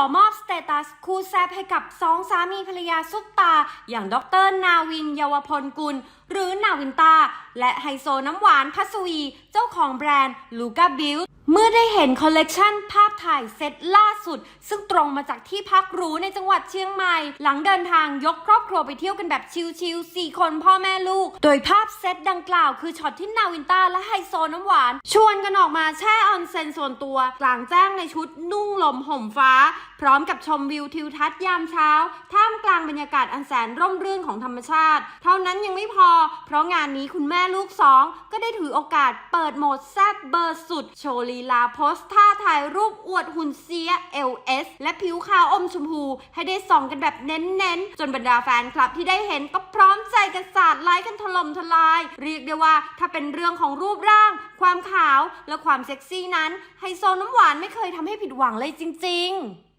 อมอบสเตตัสคู่แซบให้กับสองสามีภรรยาซุปตา อย่างดรนาวินเยาวพลกุล หรือนาวินตา และไฮโซน้ำหวานพัสวี เจ้าของแบรนด์ลูกาบิลเมื่อได้เห็นคอลเลกชันภาพ ถ่ายเซตล่าสุด ซึ่งตรงมาจากที่พักหรูในจังหวัดเชียงใหม่ หลังเดินทางยกครอบครัวไปเที่ยวกันแบบชิลๆ4 คนพ่อแม่ลูก โดยภาพเซตดังกล่าวคือช็อตที่นาวินต้าและไฮโซน้ำหวาน ชวนกันออกมาแช่ออนเซนส่วนตัว กลางแจ้งในชุดนุ่งลมห่มฟ้า พร้อมกับชมวิวทิวทัศน์ยามเช้า ท่ามกลางบรรยากาศอันแสนร่มรื่นของธรรมชาติ เท่านั้นยังไม่พอ เพราะงานนี้คุณแม่ลูกสองก็ได้ถือโอกาสเปิดโหมดแซบเบอร์สุด โชว์ลีลาโพสท่าถ่ายรูปอวดหุ่นเสีย LS และผิวขาวอมชมพู ให้ได้ส่องกันแบบเน้นๆ จนบรรดาแฟนคลับที่ได้เห็นก็พร้อมใจกันสาดไลค์กันถล่มทลาย เรียกได้ว่าถ้าเป็นเรื่องของรูปร่าง ความขาวและความเซ็กซี่นั้นไฮโซน้ำหวานไม่เคยทำให้ผิดหวังเลยจริง ๆ